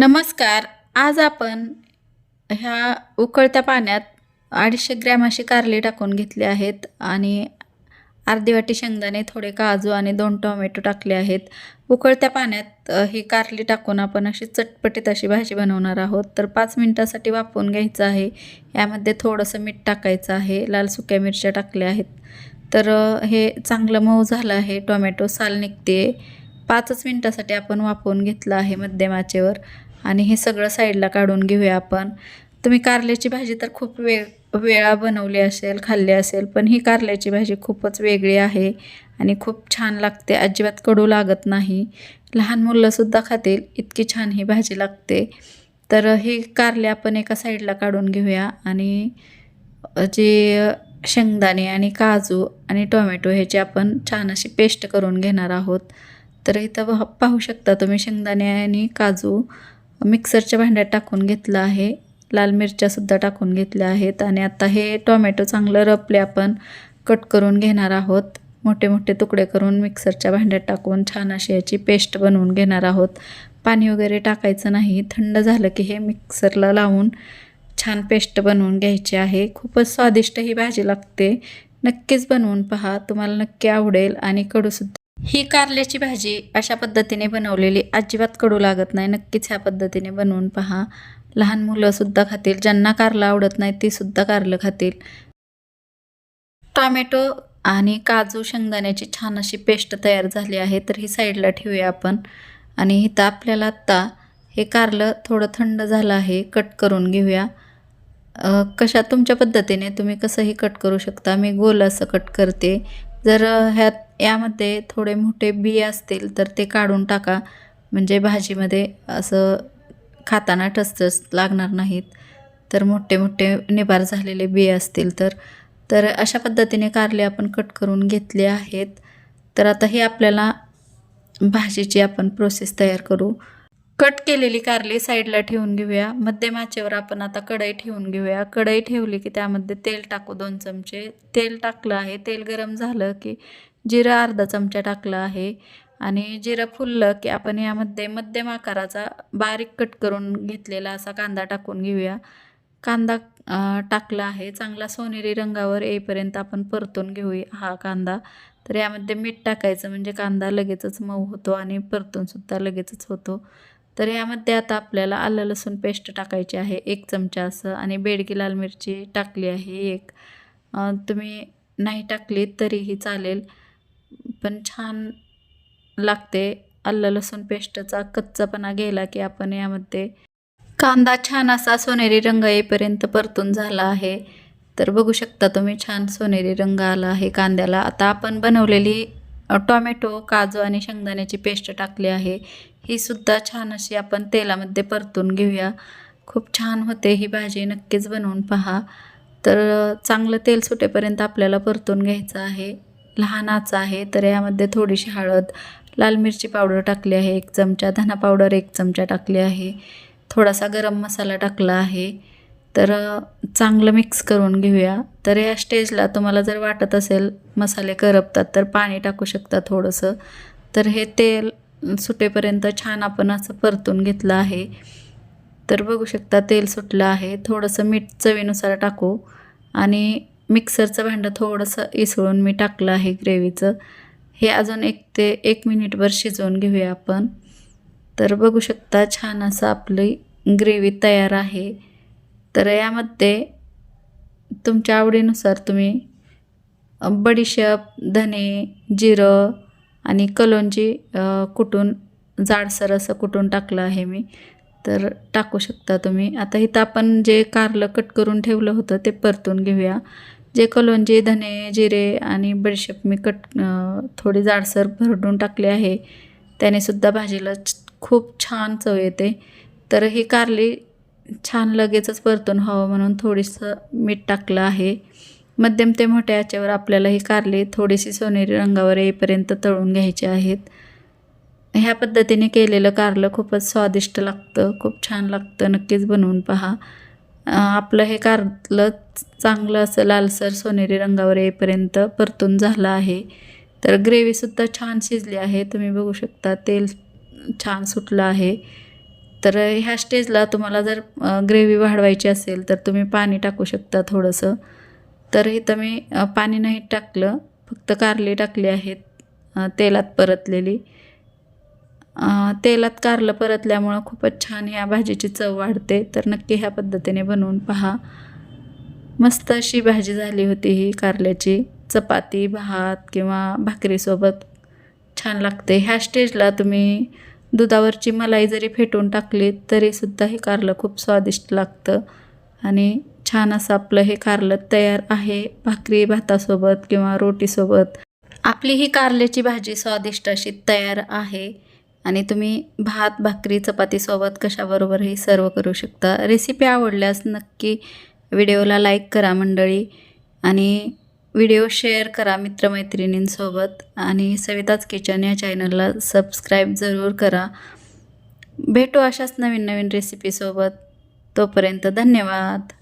नमस्कार. आज आपण ह्या उकळत्या पाण्यात अडीचशे ग्रॅम अशी कारली टाकून घेतली आहेत आणि अर्धी वाटी शेंगदाणे थोडे काजू आणि दोन टोमॅटो टाकले आहेत. उकळत्या पाण्यात ही कारली टाकून आपण अशी चटपटीत अशी भाजी बनवणार आहोत. तर पाच मिनटासाठी वापरून घ्यायचं आहे. यामध्ये थोडंसं मीठ टाकायचं आहे. लाल सुक्या मिरच्या टाकल्या आहेत. तर हे चांगलं मऊ झालं आहे. टोमॅटो साल निघते पाचच मिनटासाठी आपण वापरून घेतलं आहे मध्यम आचेवर. आणि हे सगळं साईडला काढून घेऊया आपण. तुम्ही कारल्याची भाजी तर खूप वेळ वेळा बनवली असेल खाल्ली असेल पण ही कारल्याची भाजी खूपच वेगळी आहे आणि खूप छान लागते. अजिबात कडू लागत नाही. लहान मुलंसुद्धा खातील इतकी छान ही भाजी लागते. तर ही कारले आपण एका साईडला काढून घेऊया आणि जे शेंगदाणे आणि काजू आणि टोमॅटो ह्याची आपण छान अशी पेस्ट करून घेणार आहोत. तर इथं पाहू शकता तुम्ही शेंगदाणे आणि काजू. मिक्सरच्या भांड्यात टाकून घेतलं आहे. लाल मिरच्यासुद्धा टाकून घेतल्या आहेत. आणि आता हे टोमॅटो चांगलं रपले आपण कट करून घेणार आहोत. मोठे मोठे तुकडे करून मिक्सरच्या भांड्यात टाकून छान अशी याची पेस्ट बनवून घेणार आहोत. पाणी वगैरे टाकायचं नाही. थंड झालं की हे मिक्सरला लावून छान पेस्ट बनवून घ्यायची आहे. खूपच स्वादिष्ट ही भाजी लागते. नक्कीच बनवून पहा. तुम्हाला नक्की आवडेल. आणि कडूसुद्धा ही कारल्याची भाजी अशा पद्धतीने बनवलेली अजिबात कडू लागत नाही. नक्कीच ह्या पद्धतीने बनवून पहा. लहान मुलंसुद्धा खातील. ज्यांना कारलं आवडत नाही तीसुद्धा कारलं खातील. टॉमॅटो आणि काजू शेंगदाण्याची छान अशी पेस्ट तयार झाली आहे. तर ही साईडला ठेवूया आपण. आणि इथं आपल्याला आत्ता हे कारलं थोडं थंड झालं आहे. कट करून घेऊया. कशा तुमच्या पद्धतीने तुम्ही कसंही कट करू शकता. मी गोल असं कट करते. जर ह्यात यामध्ये थोडे मोठे बी असतील तर ते काढून टाका. म्हणजे भाजीमध्ये असं खाताना ठसठस लागणार नाहीत. तर मोठे मोठे निबार झालेले बी असतील तर. तर अशा पद्धतीने कारले आपण कट करून घेतले आहेत. तर आता हे आपल्याला भाजीची आपण प्रोसेस तयार करू. कट केलेली कारली साईडला ठेवून घेऊया. मध्यम आचेवर आपण आता कढई ठेवून घेऊया. कढई ठेवली की त्यामध्ये तेल टाकू दोन चमचे. तेल टाकलं आहे. तेल गरम झालं की जिरं अर्धा चमचा टाकलं आहे. आणि जिरं फुललं की आपण यामध्ये मध्यम आकाराचा बारीक कट करून घेतलेला असा कांदा टाकून घेऊया. कांदा टाकला आहे. चांगला सोनेरी रंगावर येईपर्यंत आपण परतून घेऊया हा कांदा. तर यामध्ये मीठ टाकायचं म्हणजे कांदा लगेचच मऊ होतो आणि परतूनसुद्धा लगेचच होतो. तर यामध्ये आता आपल्याला आलं लसूण पेस्ट टाकायची आहे. एक चमचा असं आणि बेडगी लाल मिरची टाकली आहे एक. तुम्ही नाही टाकली तरीही चालेल. पण छान लागते. आलं लसूण पेस्टचा कच्चापणा गेला की आपण यामध्ये कांदा छान असा सोनेरी रंग येईपर्यंत परतून झाला आहे. तर बघू शकता तुम्ही छान सोनेरी रंग आला आहे कांद्याला. आता आपण बनवलेली टोमॅटो काजू आणि शेंगदाण्याची पेस्ट टाकली आहे. ही सुद्धा छान अशी आपण तेलामध्ये परतून घेऊया. खूप छान होते ही भाजी नक्कीच बनवून पहा. तर चांगलं तेल सुटेपर्यंत आपल्याला परतून घ्यायचं आहे. लहान आचा आहे तर यामध्ये थोडीशी हळद लाल मिरची पावडर टाकली आहे एक चमचा धना पावडर एक चमचा टाकली आहे थोडासा गरम मसाला टाकला आहे. तर चांगलं मिक्स करून घेऊया. तर या स्टेजला तुम्हाला जर वाटत असेल मसाले करपतात तर पाणी टाकू शकता थोडंसं. तर हे तेल सुटेपर्यंत छान आपण असं परतून घेतलं आहे. तर बघू शकता तेल सुटलं आहे. थोडंसं मीठ चवीनुसार टाकू. आणि मिक्सरचं भांडं थोडंसं इसळून मी टाकलं आहे ग्रेव्हीचं. हे अजून एक ते एक मिनिटभर शिजवून घेऊया आपण. तर बघू शकता छान असं आपली ग्रेव्ही तयार आहे. तर यामध्ये तुमच्या आवडीनुसार तुम्ही बडीशेप धने जिरं आणि कलोंजी कुटून जाडसर असं कुटून टाकलं आहे मी. तर टाकू शकता तुम्ही. आता इथं आपण जे कारलं कट करून ठेवलं होतं ते परतून घेऊया. जे कलोंजी धने जिरे आणि बडीशेप मी कट थोडी जाडसर भरडून टाकली आहे. त्याने सुद्धा भाजीला खूप छान चव येते. तर ही कारली छान लगेचच परतून हवं म्हणून थोडीसं मीठ टाकलं आहे. मध्यम ते मोठ्या याच्यावर आपल्याला ही कारली थोडीशी सोनेरी रंगावर येईपर्यंत तळून घ्यायची आहेत. ह्या पद्धतीने केलेलं कारलं खूपच स्वादिष्ट लागतं खूप छान लागतं. नक्कीच बनवून पहा. आपलं हे कारलं चांगलं असं लालसर सोनेरी रंगावर येईपर्यंत परतून झालं आहे. तर ग्रेव्हीसुद्धा छान शिजली आहे. तुम्ही बघू शकता तेल छान सुटलं आहे. तर ह्या स्टेजला तुम्हाला जर ग्रेव्ही वाढवायची असेल तर तुम्ही पाणी टाकू शकता थोडंसं. तर इथं मी पाणी नाही टाकलं फक्त कारली टाकली आहेत तेलात परतलेली. तेलात कारलं परतल्यामुळं खूपच छान ह्या भाजीची चव वाढते. तर नक्की ह्या पद्धतीने बनवून पहा. मस्त अशी भाजी झाली होती ही कारल्याची. चपाती भात किंवा भाकरीसोबत छान लागते. ह्या स्टेजला तुम्ही दुधावरची मलाई जरी फेटून टाकली तरीसुद्धा हे कारलं खूप स्वादिष्ट लागतं. आणि छान असं आपलं हे कारलं तयार आहे. भाकरी भातासोबत किंवा रोटीसोबत. आपली ही कारल्याची भाजी स्वादिष्ट अशी तयार आहे. आणि तुम्ही भात भाकरी चपातीसोबत कशाबरोबरही सर्व करू शकता. रेसिपी आवडल्यास नक्की व्हिडिओला लाईक करा मंडळी आणि व्हिडिओ शेअर करा मित्रमैत्रिणींसोबत आणि सविताच किचन या चॅनलला सबस्क्राईब जरूर करा. भेटू अशाच नवीन नवीन रेसिपीसोबत तोपर्यंत धन्यवाद.